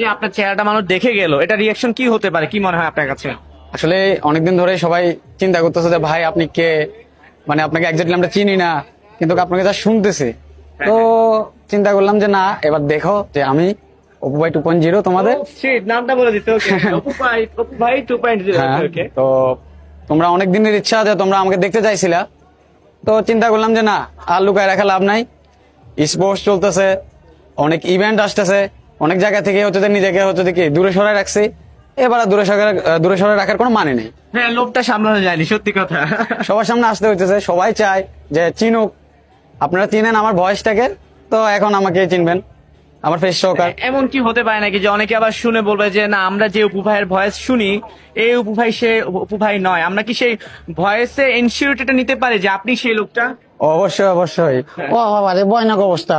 যে আপনার চেহারাটা মানুষ দেখে গেল এটা রিয়াকশন কি হতে পারে? কি মনে হয় আপনার কাছে? আসলে অনেকদিন ধরে সবাই চিন্তা করতেছে যে ভাই আপনি কে? মানে আপনাকে একজাক্টলি আমরা চিনি না কিন্তু আপনাকে যা শুনতেছি। তো চিন্তা করলাম যে না এবার দেখো যে আমি অপু ভাই টু পয়েন্ট জিরো তোমাদের নামটা বলে দিতে ভাই অপু ভাই 2.0 তো তোমরা অনেক দিনের ইচ্ছা যে তোমরা আমাকে দেখতে চাইছিলা। তো চিন্তা করলাম যে না আর লুকায় রাখা লাভ নাই। স্পোর্টস চলতেছে অনেক ইভেন্ট আসতেছে। অনেক জায়গা থেকে হচ্ছে নিজেকে হচ্ছে কি দূরে সরাই রাখছে। এবার দূরে সরাই দূরে সরে রাখার কোনো মানে নেই। হ্যাঁ লোভটা সামলানো যায়নি সত্যি কথা। সবার সামনে আসতে হইতেছে সবাই চায় যে চিনুক। আপনারা চিনেন আমার ভয়েসটাকে তো এখন আমাকে চিনবেন। আমার ফেস সহকার এমন কি হতে পারে নাকি যে অনেকে আবার শুনে বলবে যে না আমরা যে উপু ভাইয়ের ভয়েস শুনি এই উপু ভাই সে উপু ভাই নয়। আমরা কি সেই ভয়েসে ইনসিউরিটিটা নিতে পারি যে আপনি সেই লোকটা? অবশ্যই অবশ্যই। ও বাবা রে ভয়ানক অবস্থা।